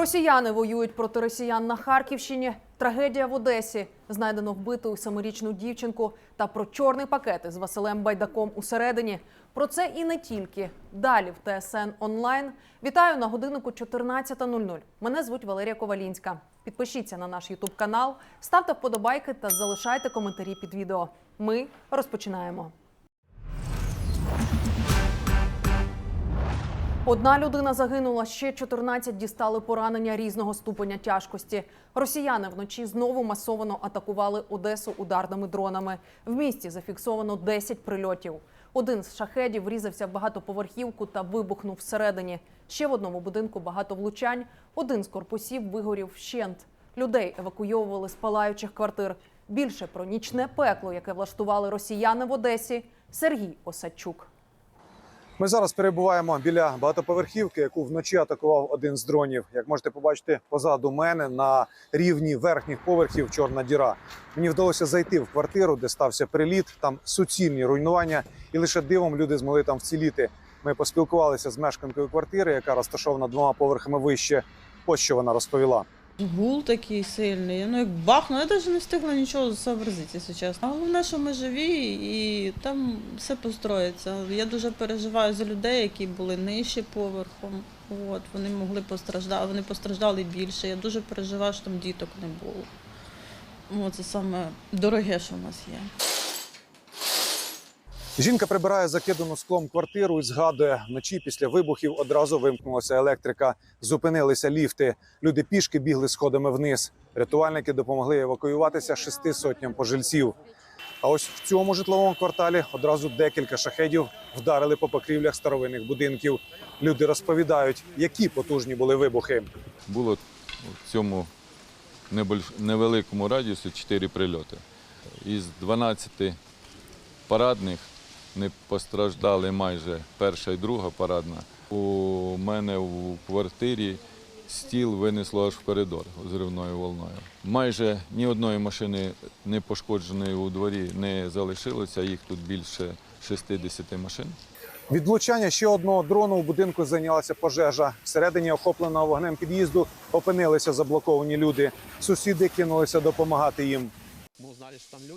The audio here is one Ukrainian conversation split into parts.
Росіяни воюють проти росіян на Харківщині. Трагедія в Одесі. Знайдено вбиту семирічну дівчинку та про чорний пакет із Василем Байдаком усередині. Про це і не тільки. Далі в ТСН онлайн. Вітаю на годиннику 14.00. Мене звуть Валерія Ковалінська. Підпишіться на наш Ютуб канал, ставте вподобайки та залишайте коментарі під відео. Ми розпочинаємо. Одна людина загинула, ще 14 дістали поранення різного ступеня тяжкості. Росіяни вночі знову масово атакували Одесу ударними дронами. В місті зафіксовано 10 прильотів. Один з шахедів врізався в багатоповерхівку та вибухнув всередині. Ще в одному будинку багато влучань. Один з корпусів вигорів вщент. Людей евакуйовували з палаючих квартир. Більше про нічне пекло, яке влаштували росіяни в Одесі, Сергій Осадчук. Ми зараз перебуваємо біля багатоповерхівки, яку вночі атакував один з дронів. Як можете побачити позаду мене на рівні верхніх поверхів чорна діра. Мені вдалося зайти в квартиру, де стався приліт. Там суцільні руйнування, і лише дивом люди змогли там вціліти. Ми поспілкувалися з мешканкою квартири, яка розташована двома поверхами вище. Ось що вона розповіла. Гул такий сильний. Ну як бахнуло, я навіть не встигла нічого сообразити, якщо чесно. А головне, що ми живі і там все построїться. Я дуже переживаю за людей, які були нижче поверхом. От, вони могли постраждати, вони постраждали більше. Я дуже переживаю, що там діток не було. О, це саме дороге, що в нас є. Жінка прибирає закидану склом квартиру і згадує, вночі після вибухів одразу вимкнулася електрика, зупинилися ліфти. Люди пішки бігли сходами вниз. Рятувальники допомогли евакуюватися шести сотням пожильців. А ось в цьому житловому кварталі одразу декілька шахедів вдарили по покрівлях старовинних будинків. Люди розповідають, які потужні були вибухи. Було в цьому невеликому радіусі 4 прильоти. Із 12 парадних не постраждали майже перша і друга парадна. У мене в квартирі стіл винесло аж в коридор зривною волною. Майже ні одної машини не пошкодженої у дворі не залишилося, їх тут більше 60 машин. Від влучання ще одного дрону у будинку зайнялася пожежа. Всередині охопленого вогнем під'їзду опинилися заблоковані люди. Сусіди кинулися допомагати їм.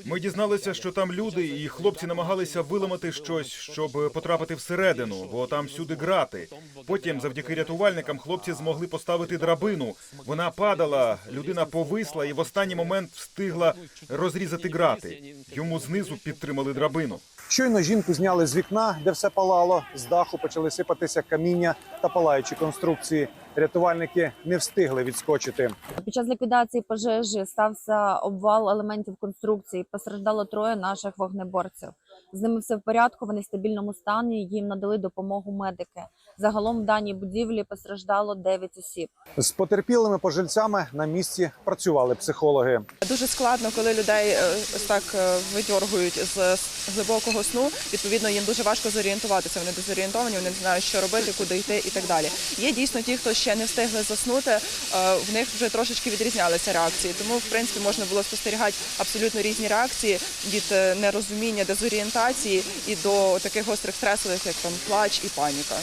Ми дізналися, що там люди, і хлопці намагалися виламати щось, щоб потрапити всередину, бо там всюди грати. Потім, завдяки рятувальникам, хлопці змогли поставити драбину. Вона падала, людина повисла і в останній момент встигла розрізати грати. Йому знизу підтримали драбину. Щойно жінку зняли з вікна, де все палало. З даху почали сипатися каміння та палаючі конструкції. Рятувальники не встигли відскочити. Під час ліквідації пожежі стався обвал елементів конструкції. Постраждало троє наших вогнеборців. З ними все в порядку. Вони в стабільному стані. Їм надали допомогу медики. Загалом в даній будівлі постраждало 9 осіб. З потерпілими пожильцями на місці працювали психологи. Дуже складно, коли людей е, ось так е, видьоргують з глибокого сну. Відповідно, їм дуже важко зорієнтуватися. Вони дезорієнтовані, вони не знають, що робити, куди йти і так далі. Є дійсно ті, хто ще не встигли заснути, е, в них вже трошечки відрізнялися реакції. Тому, в принципі, можна було спостерігати абсолютно різні реакції від е, нерозуміння, дезорієнтації і до таких гострих стресових, як там плач і паніка.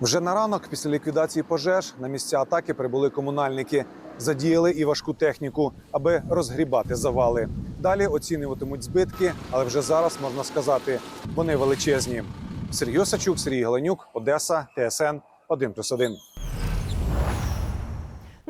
Вже на ранок, після ліквідації пожеж, на місця атаки прибули комунальники. Задіяли і важку техніку, аби розгрібати завали. Далі оцінюватимуть збитки, але вже зараз можна сказати, вони величезні. Сергій Осачук, Сергій Галенюк, Одеса, ТСН 1+,1.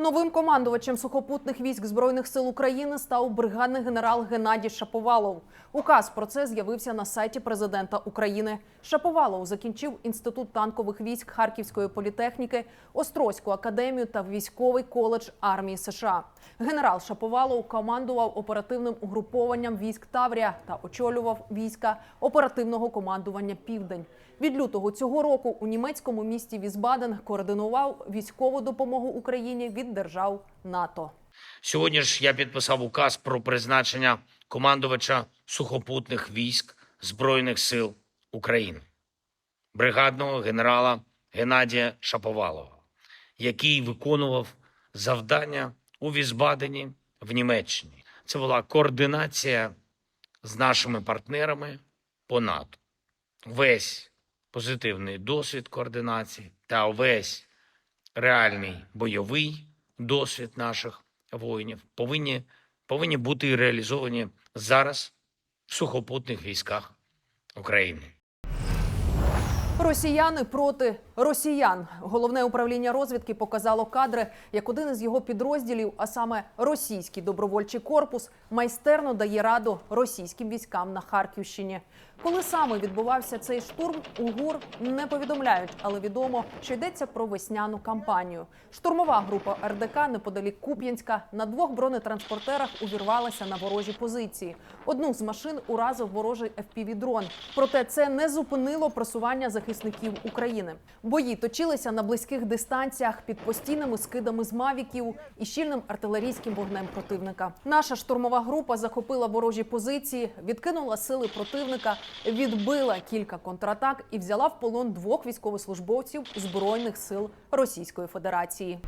Новим командувачем сухопутних військ збройних сил України став бригадний генерал Геннадій Шаповалов. Указ про це з'явився на сайті президента України. Шаповалов закінчив інститут танкових військ Харківської політехніки, Острозьку академію та військовий коледж армії США. Генерал Шаповалов командував оперативним угрупованням військ Таврія та очолював війська оперативного командування Південь. Від лютого цього року у німецькому місті Візбаден координував військову допомогу Україні від держав НАТО. Сьогодні ж я підписав указ про призначення командувача сухопутних військ Збройних сил України, бригадного генерала Геннадія Шаповалова, який виконував завдання у Візбадені в Німеччині. Це була координація з нашими партнерами по НАТО. Весь позитивний досвід координації та весь реальний бойовий досвід наших воїнів повинні, повинні бути реалізовані зараз в сухопутних військах України. Росіяни проти росіян. Головне управління розвідки показало кадри, як один із його підрозділів, а саме російський добровольчий корпус, майстерно дає раду російським військам на Харківщині. Коли саме відбувався цей штурм, у ГУР не повідомляють, але відомо, що йдеться про весняну кампанію. Штурмова група РДК неподалік Куп'янська на двох бронетранспортерах увірвалася на ворожі позиції. Одну з машин уразив ворожий FPV-дрон. Проте це не зупинило просування захисників України. Бої точилися на близьких дистанціях під постійними скидами з мавіків і щільним артилерійським вогнем противника. Наша штурмова група захопила ворожі позиції, відкинула сили противника, відбила кілька контратак і взяла в полон двох військовослужбовців збройних сил Російської Федерації.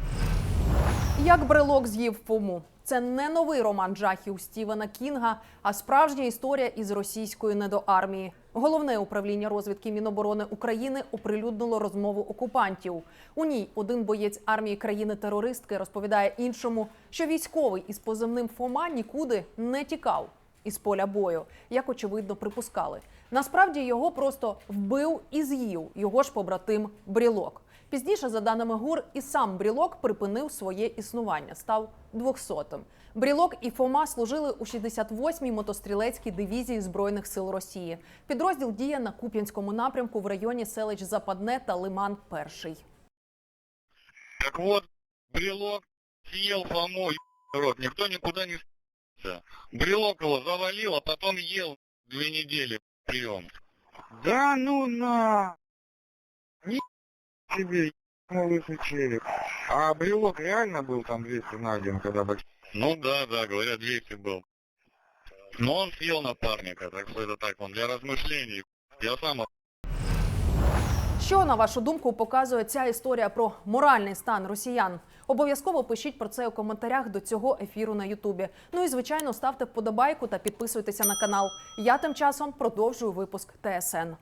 Як брелок з'їв Фому. Це не новий роман жахів Стівена Кінга, а справжня історія із російської недоармії. Головне управління розвідки Міноборони України оприлюднило розмову окупантів. У ній один боєць армії країни-терористки розповідає іншому, що військовий із позивним Фома нікуди не тікав із поля бою, як очевидно припускали. Насправді його просто вбив і з'їв його ж побратим Брілок. Пізніше, за даними ГУР, і сам Брілок припинив своє існування, став 200-м. Брілок і Фома служили у 68-й мотострілецькій дивізії Збройних сил Росії. Підрозділ діє на Куп'янському напрямку в районі селищ Западне та Лиман Перший. Так вот, брелок съел Фому, рот, никто никуда не с***ся. Брелок его завалил, а потом ел две недели прием. Да ну на! Ни тебе, ебаный лысый череп. А брелок реально был там 200 найден, когда бы... Ну да, да, говорят 200 был. Но он съел напарника, так что это так, он для размышлений. Я сам Що на вашу думку показує ця історія про моральний стан росіян? Обов'язково пишіть про це у коментарях до цього ефіру на Ютубі. Ну і звичайно ставте вподобайку та підписуйтеся на канал. Я тим часом продовжую випуск ТСН.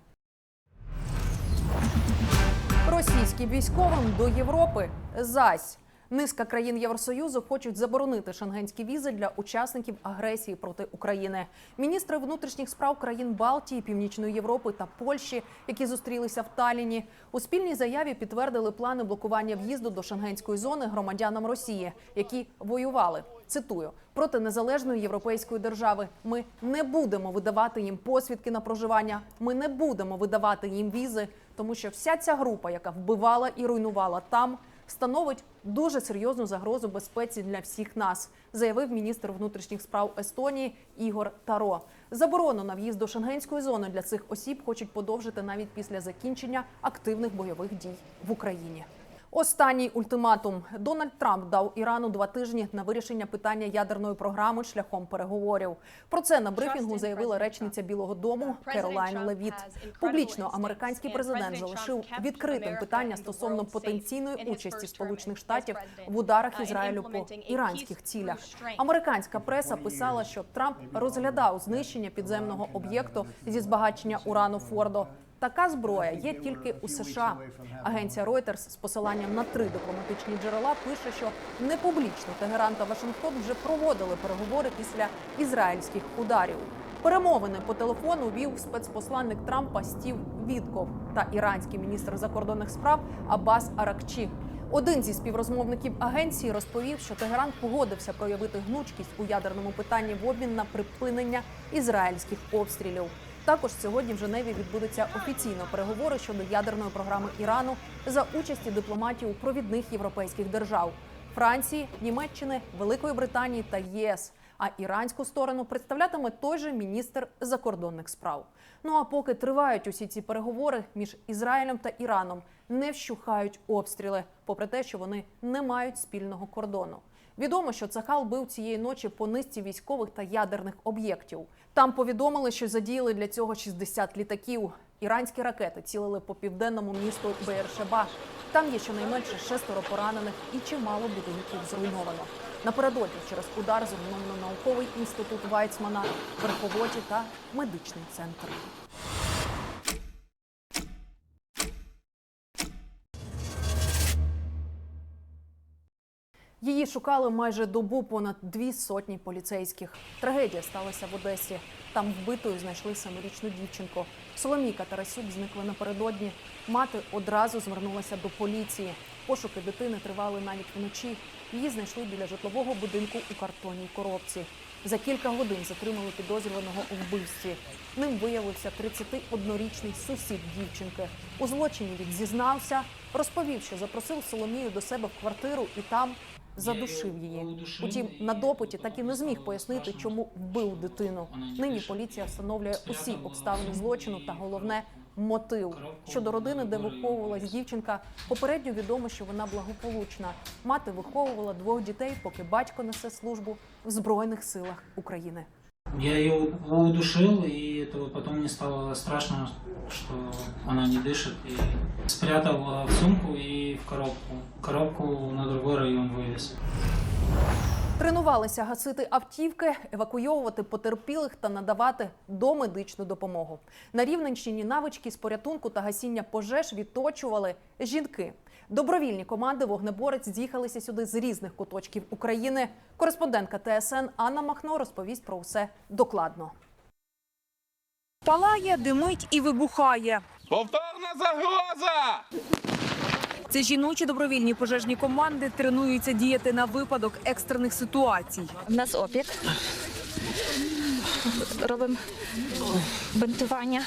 Російським військовим до Європи зась. Низка країн Євросоюзу хочуть заборонити шенгенські візи для учасників агресії проти України. Міністри внутрішніх справ країн Балтії, Північної Європи та Польщі, які зустрілися в Талліні, у спільній заяві підтвердили плани блокування в'їзду до шенгенської зони громадянам Росії, які воювали. Цитую проти незалежної європейської держави. Ми не будемо видавати їм посвідки на проживання. Ми не будемо видавати їм візи, тому що вся ця група, яка вбивала і руйнувала там, становить дуже серйозну загрозу безпеці для всіх нас, заявив міністр внутрішніх справ Естонії Ігор Таро. Заборону на в'їзд до шенгенської зони для цих осіб хочуть подовжити навіть після закінчення активних бойових дій в Україні. Останній ультиматум Дональд Трамп дав Ірану два тижні на вирішення питання ядерної програми шляхом переговорів. Про це на брифінгу заявила речниця Білого Дому Керолайн Левіт. Публічно американський президент залишив відкритим питання стосовно потенційної участі Сполучених Штатів в ударах Ізраїлю по іранських цілях. Американська преса писала, що Трамп розглядав знищення підземного об'єкту зі збагачення урану Фордо. Така зброя є тільки у США. Агенція Reuters з посиланням на три дипломатичні джерела пише, що не публічно Тегеран та Вашингтон вже проводили переговори після ізраїльських ударів. Перемовини по телефону вів спецпосланник Трампа Стів Вітков та іранський міністр закордонних справ Аббас Аракчі. Один зі співрозмовників агенції розповів, що Тегеран погодився проявити гнучкість у ядерному питанні в обмін на припинення ізраїльських обстрілів. Також сьогодні в Женеві відбудуться офіційно переговори щодо ядерної програми Ірану за участі дипломатів провідних європейських держав Франції, Німеччини, Великої Британії та ЄС. А іранську сторону представлятиме той же міністр закордонних справ. Ну а поки тривають усі ці переговори між Ізраїлем та Іраном, не вщухають обстріли, попри те, що вони не мають спільного кордону. Відомо, що Цахал бив цієї ночі по низці військових та ядерних об'єктів. Там повідомили, що задіяли для цього 60 літаків. Іранські ракети цілили по південному місту Беєршеба. Там є щонайменше шестеро поранених і чимало будинків зруйновано. Напередодні через удар зруйновано науковий інститут Вайцмана, верховоді та медичний центр. Її шукали майже добу понад дві сотні поліцейських. Трагедія сталася в Одесі. Там вбитою знайшли семирічну дівчинку. Соломійка Тарасюк зникла напередодні. Мати одразу звернулася до поліції. Пошуки дитини тривали навіть вночі. Її знайшли біля житлового будинку у картонній коробці. За кілька годин затримали підозрюваного у вбивстві. Ним виявився 31-річний сусід дівчинки. У злочині він зізнався, розповів, що запросив Соломію до себе в квартиру і там задушив її. Утім, на допиті так і не зміг пояснити, чому вбив дитину. Нині поліція встановлює усі обставини злочину та головне мотив. Щодо родини, де виховувалась дівчинка, попередньо відомо, що вона благополучна. Мати виховувала двох дітей, поки батько несе службу в збройних силах України. Я ее удушил, и это вот потом мне стало страшно, что она не дышит. И спрятал э, в сумку и в коробку. Коробку на другой район вывез. Тренувалися гасити автівки, евакуйовувати потерпілих та надавати домедичну допомогу. На Рівненщині навички з порятунку та гасіння пожеж відточували жінки. Добровільні команди вогнеборець з'їхалися сюди з різних куточків України. Кореспондентка ТСН Анна Махно розповість про все докладно. Палає, димить і вибухає. Повторна загроза! Це жіночі добровільні пожежні команди тренуються діяти на випадок екстрених ситуацій. У нас опік. Робимо бинтування.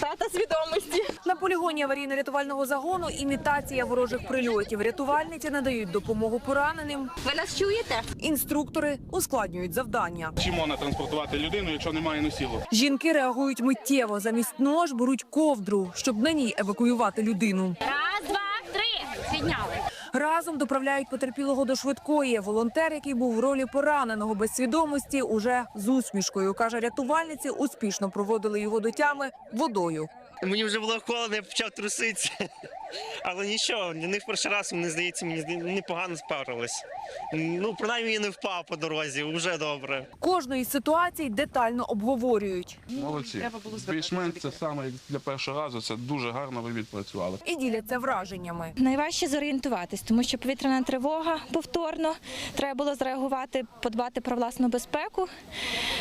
Втрата свідомості. На полігоні аварійно-рятувального загону імітація ворожих прильотів. Рятувальниці надають допомогу пораненим. Ви нас чуєте? Інструктори ускладнюють завдання. Чи можна транспортувати людину, якщо немає носілок? Жінки реагують миттєво. Замість нож беруть ковдру, щоб на ній евакуювати людину. Раз, два, три. Підняли. Разом доправляють потерпілого до швидкої. Волонтер, який був в ролі пораненого без свідомості, уже з усмішкою каже, рятувальниці успішно проводили його до тями водою. Мені вже було холодно, я почав труситися. Але нічого, для них перший раз, мені здається, мені непогано справились. Ну, принаймні я не впав по дорозі, вже добре. Кожну із ситуацій детально обговорюють Молодці. Більш-менш це саме для першого разу. Це дуже гарно ви відпрацювали. і діляться враженнями. Найважче зорієнтуватись, тому що повітряна тривога повторно. Треба було зреагувати, подбати про власну безпеку,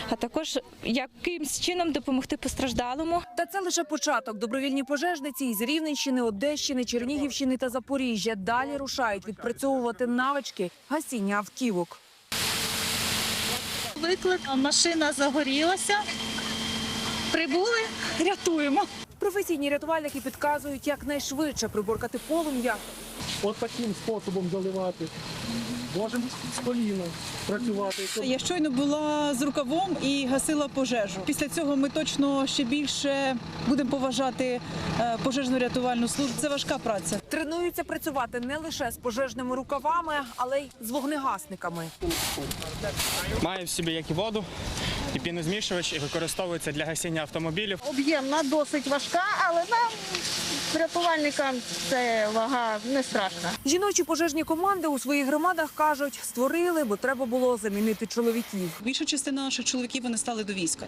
а також якимсь чином допомогти постраждалому. Та це лише початок. Добровільні пожежниці із Рівненщини, Одещини, Чернігівщини та Запоріжжя далі рушають відпрацьовувати навички гасіння автівок. Виклик, машина загорілася. Прибули, рятуємо. Професійні рятувальники підказують, як найшвидше приборкати полум'я. От таким способом заливати. Можемо з коліна працювати. Я щойно була з рукавом і гасила пожежу. Після цього ми точно ще більше будемо поважати е, пожежну рятувальну службу. Це важка праця. Тренуються працювати не лише з пожежними рукавами, але й з вогнегасниками. Має в собі як і воду, і пінозмішувач, і використовується для гасіння автомобілів. Об'ємна досить важка, але нам, рятувальникам, це вага не страшна. Жіночі пожежні команди у своїх громадах кажуть, створили, бо треба було замінити чоловіків. Більша частина наших чоловіків вони стали до війська.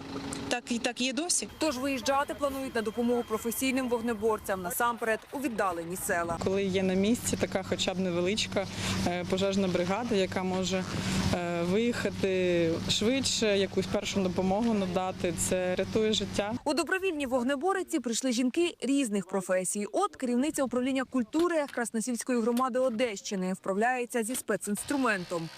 Так і так є досі. Тож виїжджати планують на допомогу професійним вогнеборцям насамперед у віддалені села. Коли є на місці така хоча б невеличка е, пожежна бригада, яка може е, виїхати швидше, якусь першу допомогу надати, це рятує життя. У добровільні вогнебориці прийшли жінки різних професій. От керівниця управління культури Красносільської громади Одещини вправляється зі спецінструментом.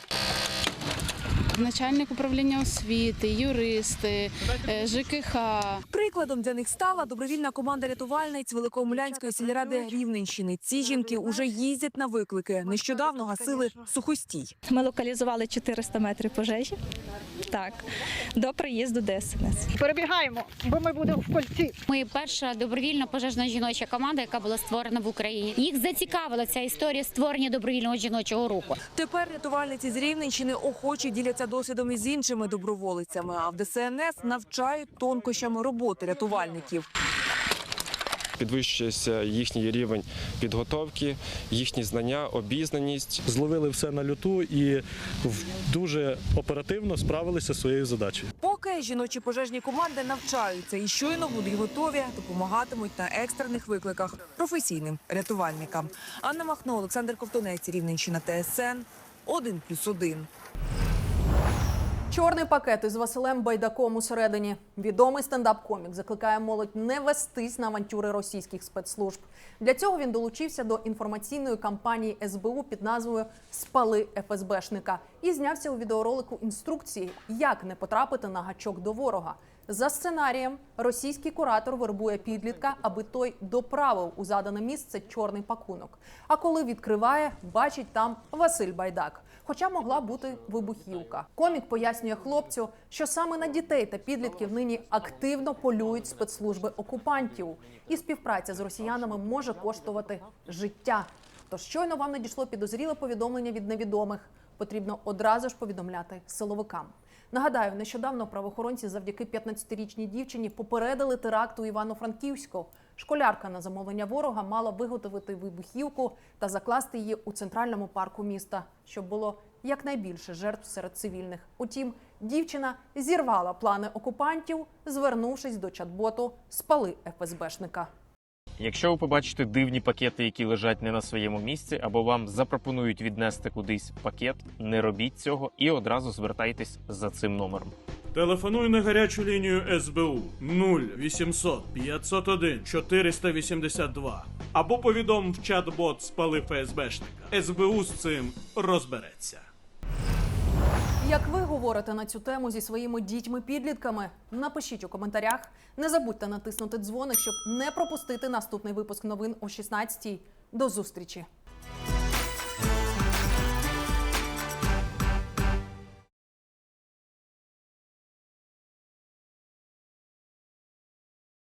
Начальник управління освіти, юристи, е, ЖКХ. Прикладом для них стала добровільна команда рятувальниць Великомулянської сільради Рівненщини. Ці жінки уже їздять на виклики. Нещодавно гасили сухостій. Ми локалізували 400 метрів пожежі. Так, до приїзду ДСНС. Перебігаємо, бо ми будемо в кольці. Ми перша добровільна пожежна жіноча команда, яка була створена в Україні. Їх зацікавила ця історія створення добровільного жіночого руху. Тепер рятувальниці з Рівненщини охоче діляться досвідом із іншими доброволицями. А в ДСНС навчають тонкощами роботи рятувальників. Підвищується їхній рівень підготовки, їхні знання, обізнаність. Зловили все на люту і в- дуже оперативно справилися зі своєю задачею. Поки жіночі пожежні команди навчаються і щойно будуть готові, допомагатимуть на екстрених викликах професійним рятувальникам. Анна Махно, Олександр Ковтунець, Рівненщина, ТСН 1+,1. Чорний пакет із Василем Байдаком усередині. Відомий стендап-комік закликає молодь не вестись на авантюри російських спецслужб. Для цього він долучився до інформаційної кампанії СБУ під назвою Спали ФСБшника і знявся у відеоролику інструкції, як не потрапити на гачок до ворога. За сценарієм, російський куратор вербує підлітка, аби той доправив у задане місце чорний пакунок. А коли відкриває, бачить там Василь Байдак. Хоча могла бути вибухівка. Комік пояснює хлопцю, що саме на дітей та підлітків нині активно полюють спецслужби окупантів, і співпраця з росіянами може коштувати життя. Тож щойно вам надійшло підозріле повідомлення від невідомих. Потрібно одразу ж повідомляти силовикам. Нагадаю, нещодавно правоохоронці завдяки 15-річній дівчині попередили теракт у Івано-Франківську. Школярка на замовлення ворога мала виготовити вибухівку та закласти її у центральному парку міста, щоб було якнайбільше жертв серед цивільних. Утім, дівчина зірвала плани окупантів, звернувшись до чат-боту «Спали ФСБшника». Якщо ви побачите дивні пакети, які лежать не на своєму місці, або вам запропонують віднести кудись пакет, не робіть цього і одразу звертайтесь за цим номером. Телефонуй на гарячу лінію СБУ 0800 501 482 або повідом в чат-бот спали ФСБшника. СБУ з цим розбереться. Як ви говорите на цю тему зі своїми дітьми-підлітками? Напишіть у коментарях. Не забудьте натиснути дзвоник, щоб не пропустити наступний випуск новин о 16-й. До зустрічі!